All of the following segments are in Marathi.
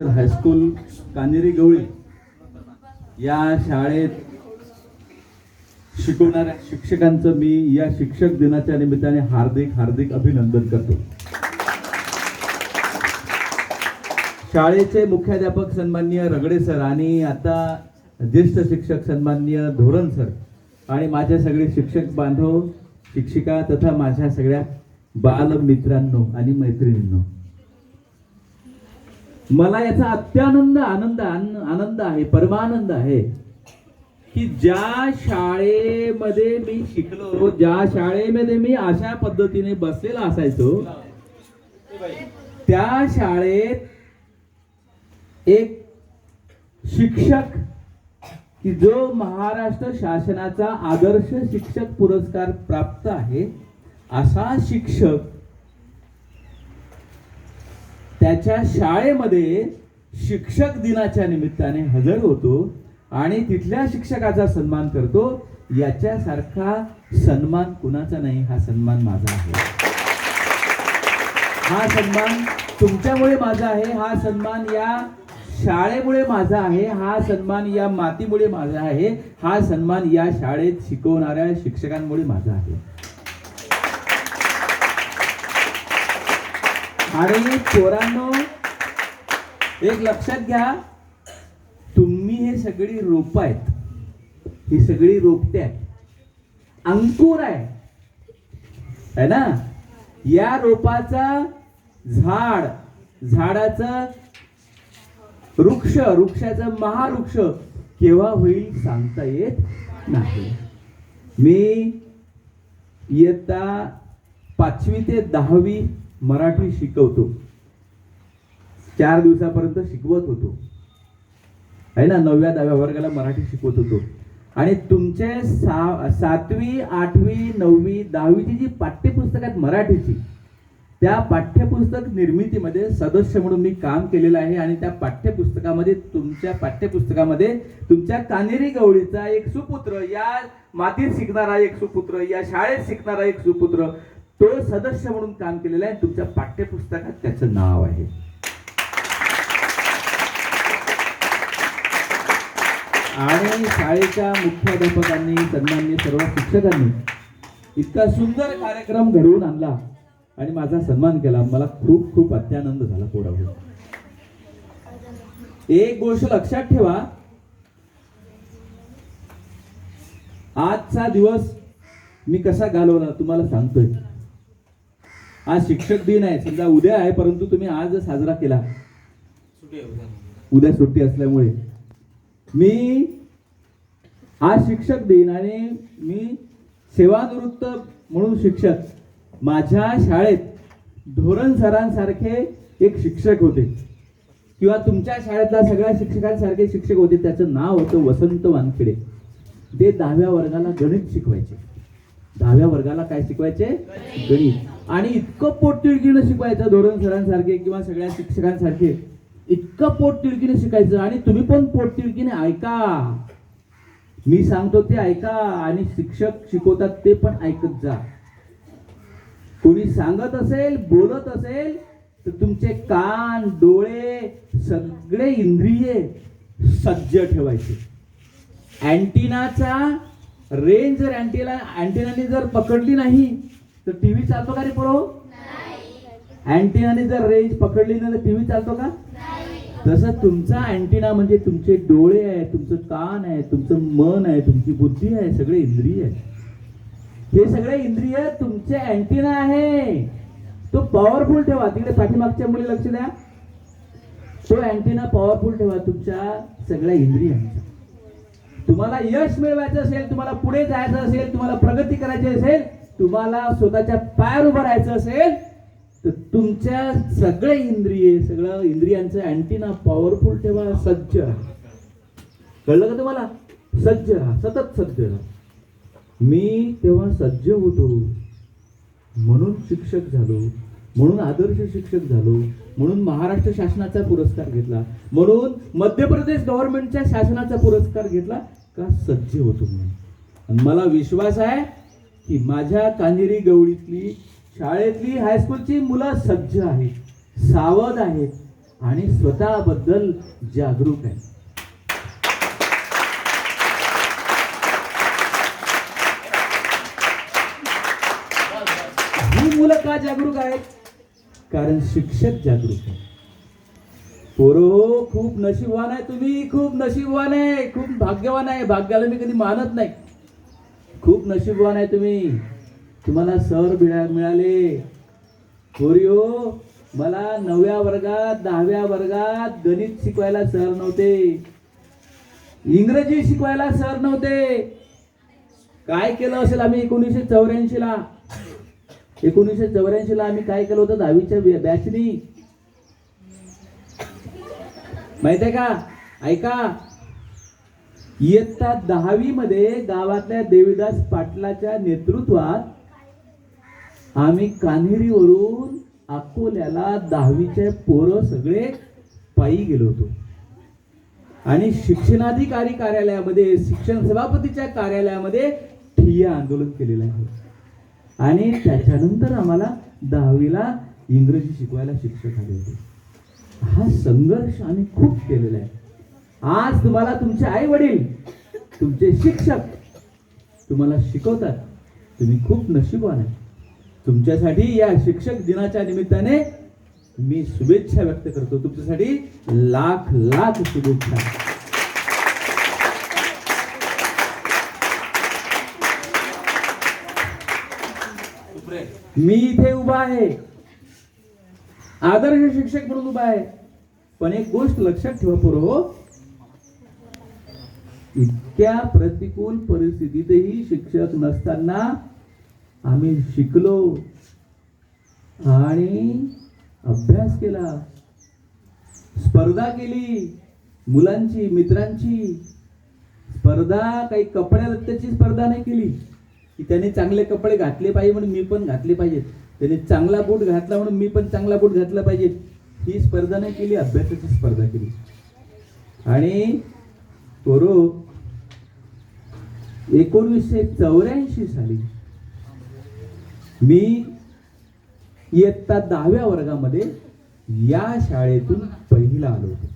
हायस्कूल कानेरी गवळी या शाळेत शिकवणाऱ्या शिक्षकांचं मी या शिक्षक दिनाच्या निमित्ताने हार्दिक हार्दिक अभिनंदन करतो. शाळेचे मुख्याध्यापक सन्माननीय रगडे सर आणि आता ज्येष्ठ शिक्षक सन्माननीय धोरण सर आणि माझे सगळे शिक्षक बांधव शिक्षिका तथा माझ्या सगळ्या बाल मित्रांनो आणि मैत्रिणींनो. मला याचा अत्यानंद आनंद आनंद आहे परमानंद आहे की ज्या शाळेमध्ये मी शिकलो ज्या शाळेमध्ये मी अशा पद्धतीने बसलेला असायचो त्या शाळेत एक शिक्षक की जो महाराष्ट्र शासनाचा आदर्श शिक्षक पुरस्कार प्राप्त आहे असा शिक्षक त्याच्या शाळेमध्ये शिक्षक दिनाच्या निमित्ताने हजर होतो आणि तिथल्या शिक्षकाचा सन्मान करतो. याच्यासारखा सन्मान कुणाचा नाही? हा सन्मान माझा आहे. हा सन्मान तुमच्यामुळे माझा आहे. हा सन्मान या शाळेमुळे माझा आहे. हा सन्मान या मातीमुळे माझा आहे. हा सन्मान या शाळेत शिकवणाऱ्या शिक्षकांमुळे माझा आहे. आणि पोरांनो एक लक्षात घ्या तुम्ही हे सगळी रोप आहेत. ही सगळी रोपटे आहेत. अंकुर आहे. है ना? या रोपाचा झाड झाडाचं वृक्ष वृक्षाचं महावृक्ष केव्हा होईल सांगता येत नाही. मी इयत्ता पाचवी ते दहावी मराठी शिकवतो. चार दिवसापर्यंत शिकवत होतो. आहे ना? नवव्या दहाव्या वर्गाला मराठी शिकवत होतो. आणि तुमचे सा सातवी आठवी नववी दहावीची जी पाठ्यपुस्तक आहेत मराठीची त्या पाठ्यपुस्तक निर्मितीमध्ये सदस्य म्हणून मी काम केलेलं आहे आणि त्या पाठ्यपुस्तकामध्ये तुमच्या पाठ्यपुस्तकामध्ये तुमच्या कानेरी गवळीचा एक सुपुत्र या मातीत शिकणारा एक सुपुत्र या शाळेत शिकणारा एक सुपुत्र तो सदस्य म्हणून काम केलेला आहे. तुमच्या पाठ्यपुस्तकात त्याचं नाव आहे. आणि शाळेच्या मुख्याध्यापकांनी सन्मान्य सर्व शिक्षकांनी इतका सुंदर कार्यक्रम घडवून आणला आणि माझा सन्मान केला. मला खूप खूप अत्यानंद झाला पोरावर एक गोष्ट लक्षात ठेवा. आजचा दिवस मी कसा घालवला तुम्हाला सांगतोय. आज शिक्षक दिन आहे समजा उद्या आहे परंतु तुम्ही आज साजरा केला. उद्या. सुट्टी असल्यामुळे. मी आज शिक्षक दिन आणि मी सेवानिवृत्त म्हणून शिक्षक माझ्या शाळेत धोरण सरांसारखे एक शिक्षक होते. किंवा तुमच्या शाळेतल्या सगळ्या शिक्षकांसारखे शिक्षक होते. त्याचं नाव होतं वसंत वानखेडे. ते दहाव्या वर्गाला गणित शिकवायचे. दहाव्या वर्गाला काय शिकवायचे? गणित. आणि इतकं पोटतिडकीनं शिकवायचं धोरण सरांसारखे किंवा सगळ्या शिक्षकांसारखे. इतकं पोटतिळकीने शिकायचं आणि तुम्ही पण पोटतिडकीने ऐका. मी सांगतो ते ऐका आणि शिक्षक शिकवतात ते पण ऐकत जा. कोणी सांगत असेल बोलत असेल तर तुमचे कान डोळे सगळे इंद्रिये सज्ज ठेवायचे. अँटिनाचा रेंज जर अँटीना अँटिनाने जर पकडली नाही तर टीव्ही चालतो का रे पोरो? अँटिनाने जर रेंज पकडली नाही तर टीव्ही चालतो का? तसं तुमचा अँटिना म्हणजे तुमचे डोळे आहे तुमचं कान आहे तुमचं मन आहे तुमची बुद्धी आहे सगळे इंद्रिय आहे हे सगळे इंद्रिय तुमचे अँटिना आहे. तो पॉवरफुल ठेवा. तिकडे पाठीमागच्या मुली लक्ष द्या. तो अँटिना पॉवरफुल ठेवा तुमच्या सगळ्या इंद्रियांचा. तुम्हाला यश मिळवायचं असेल तुम्हाला पुढे जायचं असेल तुम्हाला प्रगती करायची असेल तुम्हाला स्वतःच्या पायावर उभं राहायचं असेल तर तुमच्या सगळे इंद्रिये सगळं इंद्रियांचं अँटीना पॉवरफुल ठेवा सज्ज कळलं का तुम्हाला? सज्ज राहा सतत सज्ज राहा. मी तेव्हा सज्ज होतो म्हणून शिक्षक झालो म्हणून आदर्श शिक्षक झालो म्हणून महाराष्ट्र शासनाचा पुरस्कार घेतला म्हणून मध्य प्रदेश गव्हर्नमेंटच्या शासनाचा पुरस्कार घेतला का सज्ज होतो म्हणून आणि मला विश्वास आहे की माझ्या कान्हेरी गवळीतली शाळेतली हायस्कूलची मुलं सज्ज आहेत सावध आहेत आणि स्वतःबद्दल जागरूक आहेत. ही मुलं का जागरूक आहेत? कारण शिक्षक जागरूक आहेत. पोरो हो, खूप नशीबवान आहे तुम्ही खूप नशीबवान आहे खूप भाग्यवान आहे. भाग्याला मी कधी मानत नाही. खूप नशीबवान आहे तुम्ही. तुम्हाला सर मिळा मिळाले. पोरियो मला नवव्या वर्गात दहाव्या वर्गात गणित शिकवायला सर नव्हते. इंग्रजी शिकवायला सर नव्हते. काय केलं असेल आम्ही एकोणीसशे चौऱ्याऐंशीला? एकोणीसशे चौऱ्याऐंशी ला आम्ही काय केलं होतं? दहावीच्या बॅचनी माहिती आहे का? ऐका. इयत्ता दहावी मध्ये गावातल्या देवीदास पाटलाच्या नेतृत्वात आम्ही कान्हेरीवरून अकोल्याला दहावीचे पोरं सगळे पायी गेलो होतो. आणि शिक्षणाधिकारी कार्यालयामध्ये शिक्षण सभापतीच्या कार्यालयामध्ये ठिय्या आंदोलन केलेलं आहे. आणि त्याच्यानंतर आम्हाला दहावीला इंग्रजी शिकवायला शिक्षक आले होते. हा संघर्ष आम्ही खूप केलेला आहे. आज तुम्हाला तुमचे आई वडील तुमचे शिक्षक तुम्हाला शिकवतात. तुम्ही खूप नशीबवान आहे. तुमच्यासाठी या शिक्षक दिनाच्या निमित्ताने मी शुभेच्छा व्यक्त करतो. तुमच्यासाठी लाख लाख शुभेच्छा. मी इथे उभा आहे. आदर्श शिक्षक म्हणून उभा आहे. पण एक गोष्ट लक्षात ठेवा पोरो. इतक्या प्रतिकूल परिस्थितीतही शिक्षक नसताना आम्ही शिकलो आणि अभ्यास केला. स्पर्धा केली मुलांची मित्रांची. स्पर्धा काही कपड्या लत्त्याची स्पर्धा नाही केली. की त्याने चांगले कपडे घातले पाहिजे म्हणून मी पण घातले पाहिजेत. त्याने चांगला बूट घातला म्हणून मी पण चांगला बूट घातला पाहिजे ही स्पर्धा नाही केली अभ्यासाची स्पर्धा केली. आणि पोरो एकोणीसशे चौऱ्याऐंशी साली मी इयत्ता दहाव्या वर्गामध्ये या शाळेतून पहिला आलो होतो.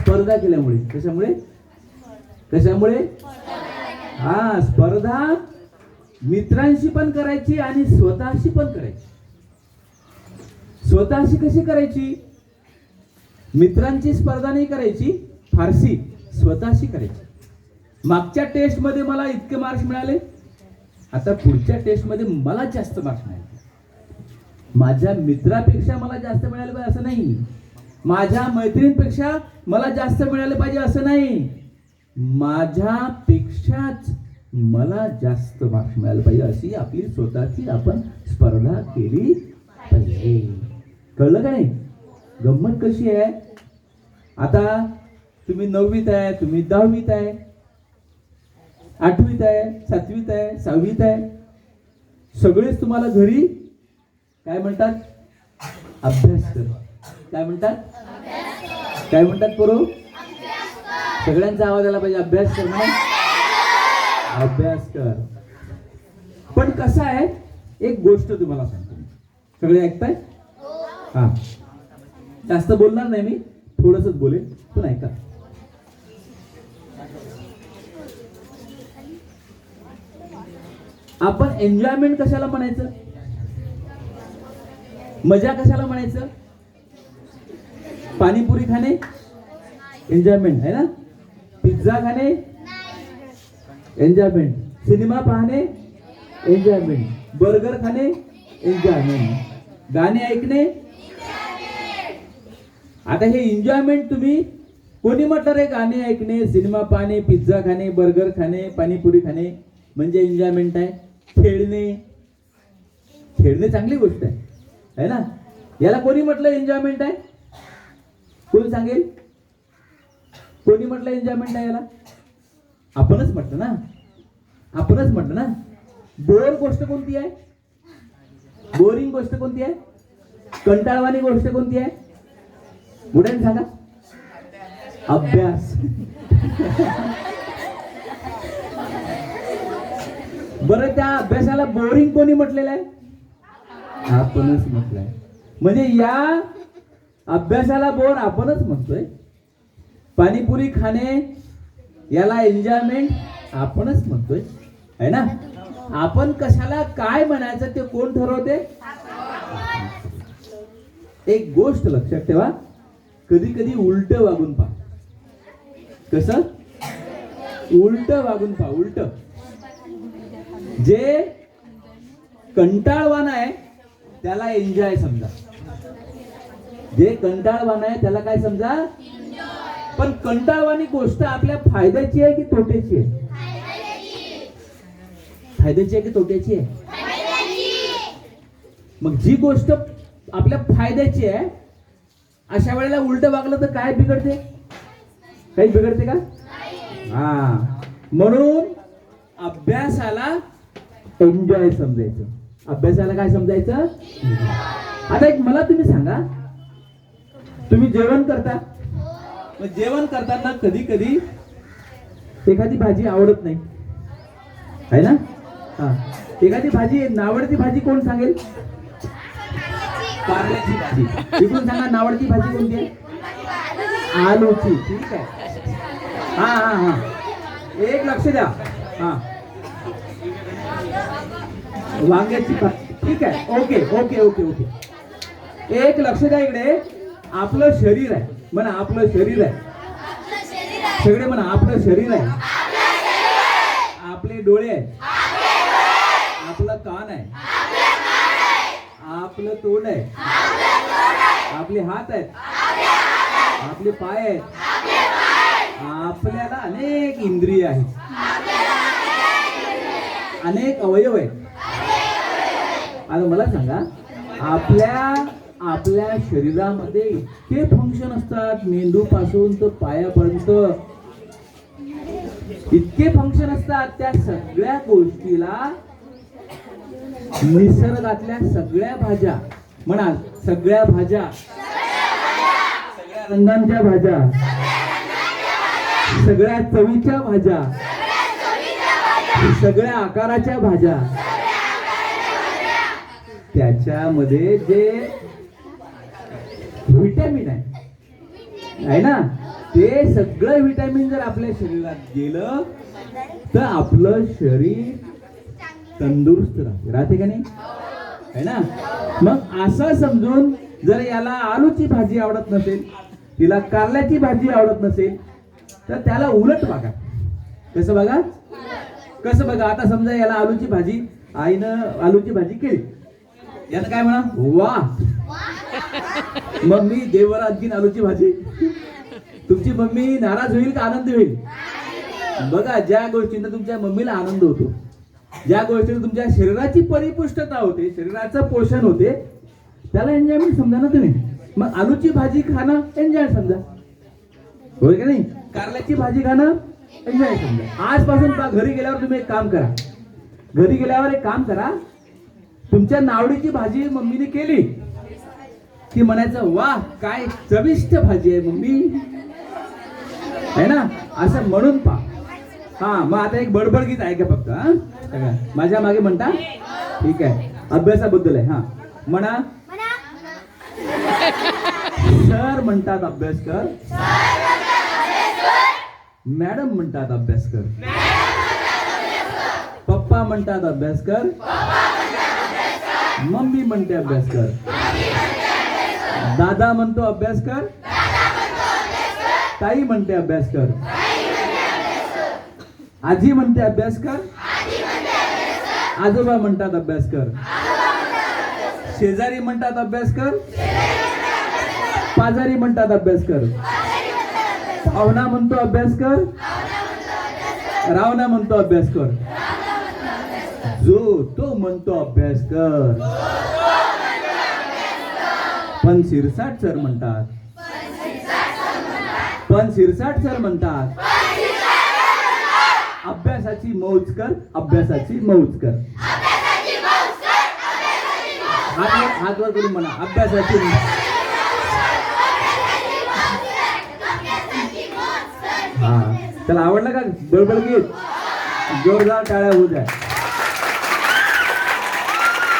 स्पर्धा केल्यामुळे कशामुळे? कशामुळे? हा स्पर्धा मित्रांशी पण करायची आणि स्वतःशी पण करायची. स्वतःशी कशी करायची? मित्रांची स्पर्धा नाही करायची फारसी स्वतःशी करायची. मागच्या टेस्टमध्ये मला इतके मार्क्स मिळाले. आता पुढच्या टेस्टमध्ये मला जास्त मार्क्स मिळाले. माझ्या मित्रापेक्षा मला जास्त मिळाले पाहिजे असं नाही. माझ्या मैत्रिणीपेक्षा मला जास्त मिळाले पाहिजे असं नाही. माझ्यापेक्षाच मला जास्त मार्क्स मिळाले पाहिजे अशी आपली स्वतःची आपण स्पर्धा केली पाहिजे. कळलं का नाही? गंमत कशी आहे? आता तुम्ही नववीत आहे तुम्ही दहावीत आहे आठवीत आहे सातवीत आहे सहावीत आहे. सगळेच तुम्हाला घरी काय म्हणतात? अभ्यास कर काय म्हणतात? काय म्हणतात पोरो? सगळ्यांचा आवाज आला पाहिजे अभ्यास कर अभ्यास कर. पण कसं आहे एक गोष्ट तुम्हाला सांगतो सगळे ऐकताय? हा. जास्त बोलणार नाही मी थोडंसच बोलेन. पण ऐका. आपण एन्जॉयमेंट कशाला म्हणायचं? मजा कशाला म्हणायचं? पाणीपुरी खाणे? एन्जॉयमेंट आहे ना? पिझ्झा खाणे? एन्जॉयमेंट सिनेमा पाहणे? एन्जॉयमेंट बर्गर खाणे? एन्जॉयमेंट गाणे ऐकणे? आता हे एन्जॉयमेंट तुम्ही कोणी म्हटलं रे गाणे ऐकणे सिनेमा पाहणे पिझ्झा खाणे बर्गर खाणे पाणीपुरी खाणे? म्हणजे एन्जॉयमेंट आहे. खेळणे. खेळणे चांगली गोष्ट आहे. है ना? याला कोणी म्हटलं एन्जॉयमेंट आहे? कोणी सांगेल? कोणी म्हटलं एन्जॉयमेंट आहे याला? आपणच म्हटलं ना. आपणच म्हटलं ना. बोर गोष्ट कोणती आहे? बोरिंग गोष्ट कोणती आहे? कंटाळवाणी गोष्ट कोणती आहे? बुड्याने सांगा. अभ्यास. बरं त्या अभ्यासाला बोरिंग कोणी म्हटलेलं आहे? आपणच म्हटलंय. म्हणजे या अभ्यासाला बोर आपणच म्हणतोय. पाणीपुरी खाणे याला एन्जॉयमेंट आपणच म्हणतोय. है ना? आपण कशाला काय म्हणायचं ते कोण ठरवते? एक गोष्ट लक्षात ठेवा. कधी कधी उलट वागून पहा. कस? उलट वागून पहा उलट. जे कंटाळवान आहे त्याला एन्जॉय समजा. जे कंटाळवान आहे त्याला काय समजा? पण कंटाळवानी गोष्ट आपल्या फायद्याची आहे की तोट्याची आहे? फायद्याची आहे की तोट्याची आहे? मग जी गोष्ट आपल्या फायद्याची आहे अशा वेळेला उलट वागलं तर काय बिघडते? काही बिघडते का? हा. म्हणून अभ्यासाला एन्जॉय समजायचं. अभ्यासाला काय समजायचं? आता एक मला तुम्ही सांगा. तुम्ही जेवण करता? मग जेवण करताना कधी कधी एखादी भाजी आवडत नाही. आहे ना? हा. एखादी भाजी नावडती भाजी कोण सांगेल? कारल्याची भाजी. इकडून सांगा नावडती भाजी कोणती आहे? आलूची. ठीक आहे. हा हा हा. एक लक्ष द्या. हा. वांग्याची ठीक आहे. Okay okay okay okay. एक लक्ष द्या इकडे. आपलं शरीर आहे. म्हणा आपलं शरीर आहे. सगळे म्हणा आपलं शरीर आहे. आपले डोळे आहेत. आपलं कान आहे. आपलं तोंड आहे. आपले हात आहेत. आपले पाय आहेत. आपल्याला अनेक इंद्रिय आहेत. अनेक अवयव आहेत. आता मला सांगा आपल्या आपल्या शरीरामध्ये इतके फंक्शन असतात मेंदू पासून तर पायापर्यंत. इतके फंक्शन असतात त्या सगळ्या गोष्टीला निसर्गातल्या सगळ्या भाज्या. म्हणाल सगळ्या भाज्या. सगळ्या रंगांच्या भाज्या. सगळ्या चवीच्या भाज्या. सगळ्या आकाराच्या भाज्या. त्याच्यामध्ये जे व्हिटॅमिन आहे. आहे ना? ते सगळं व्हिटॅमिन जर आपल्या शरीरात गेलं तर आपलं शरीर तंदुरुस्त राहते. राहते का नाही? है ना? मग असं समजून जर याला आलूची भाजी आवडत नसेल तिला कारल्याची भाजी आवडत नसेल तर त्याला उलट बघा. कसं बघा? कसं बघा? आता समजा याला आलूची भाजी आईनं आलूची भाजी केली. यानं काय म्हणा वा. मम्मी देवर आणखीन आलूची भाजी. तुमची मम्मी नाराज होईल का आनंद होईल? बघा ज्या गोष्टींना तुमच्या मम्मीला आनंद होतो ज्या गोष्टीने तुमच्या शरीराची परिपुष्टता होते शरीराचं पोषण होते त्याला एन्जॉयमेंट समजा ना तुम्ही? मग आलूची भाजी खाणं एन्जॉय समजा. होय का नाही? कारल्याची भाजी खाणं एन्जॉय समजा. आजपासून घरी गेल्यावर तुम्ही एक काम करा. घरी गेल्यावर एक काम करा तुमच्या नावडीची भाजी मम्मीने केली. की म्हणायचं वा काय चविष्ट भाजी आहे मम्मी. आहे ना? असं म्हणून पा हा मग आता एक बडबड गीत आहे का फक्त हा. माझ्या मागे म्हणता? ठीक आहे. अभ्यासाबद्दल आहे हा. म्हणा. सर म्हणतात अभ्यास कर. मॅडम म्हणतात अभ्यास कर. पप्पा म्हणतात अभ्यास कर. मम्मी म्हणते अभ्यास कर. दादा म्हणतो अभ्यास कर. ताई म्हणते अभ्यास कर. आजी म्हणते अभ्यास कर. आजोबा म्हणतात अभ्यास कर. शेजारी म्हणतात अभ्यास कर. पाजारी म्हणतात अभ्यास कर. पाहुणा म्हणतो अभ्यास कर. रावणा म्हणतो अभ्यास कर. जो तो म्हणतो अभ्यास कर. पण शिरसाट सर म्हणतात. पण शिरसाट सर म्हणतात. अभ्यासाची मौज कर अभ्यासाची मौज कर. हात वर हात वर करून म्हणा अभ्यासाची हा. त्याला आवडलं का? बळबळ गीत? जोरदार टाळ्या होऊ द्या.